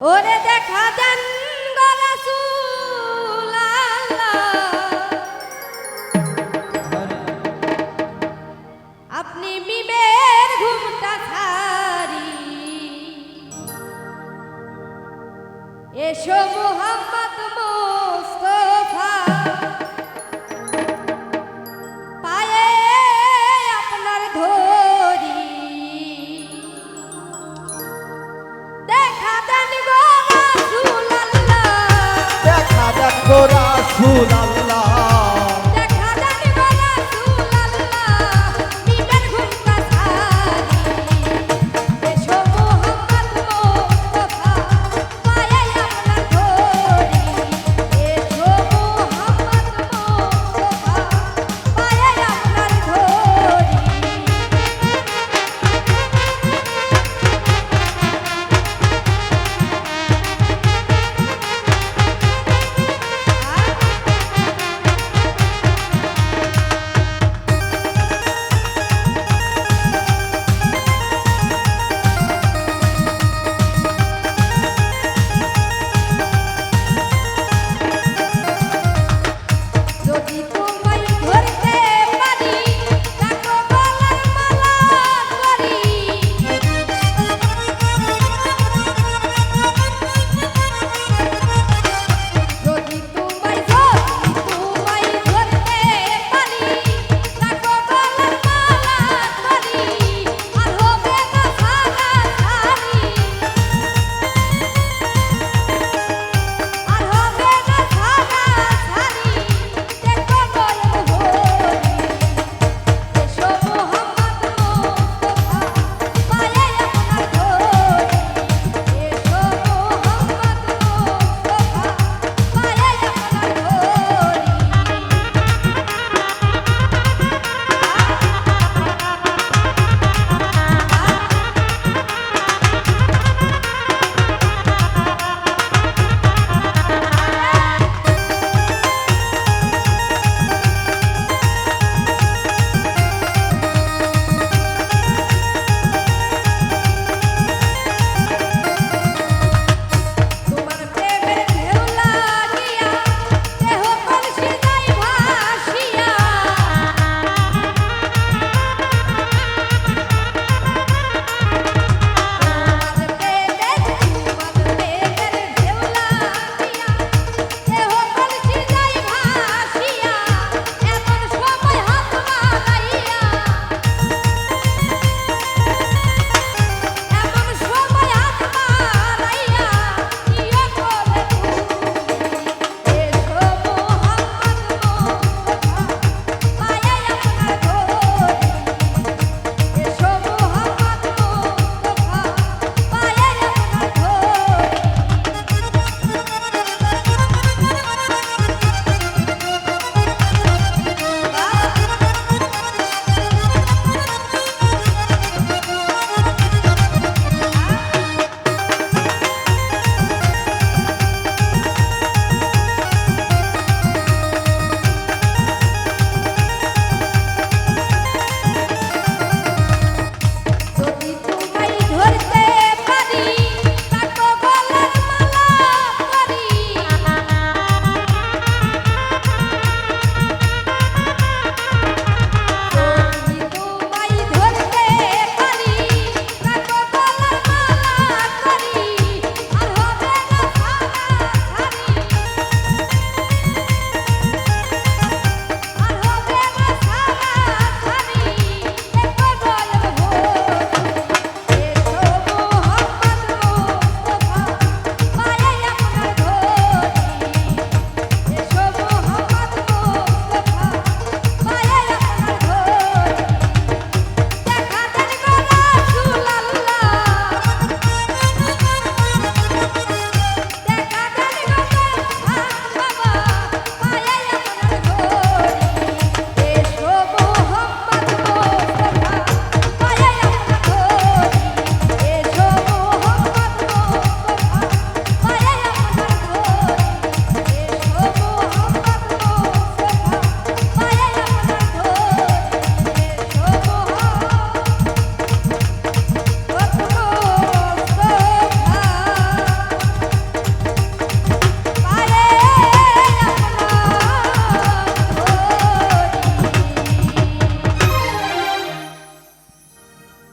ওরে দেখা দেন আপনি মিমের ঘুমটা ছাড়ি। এসো মোহাম্মদ মোস্তফা দেখো রাসুল আল্লাহ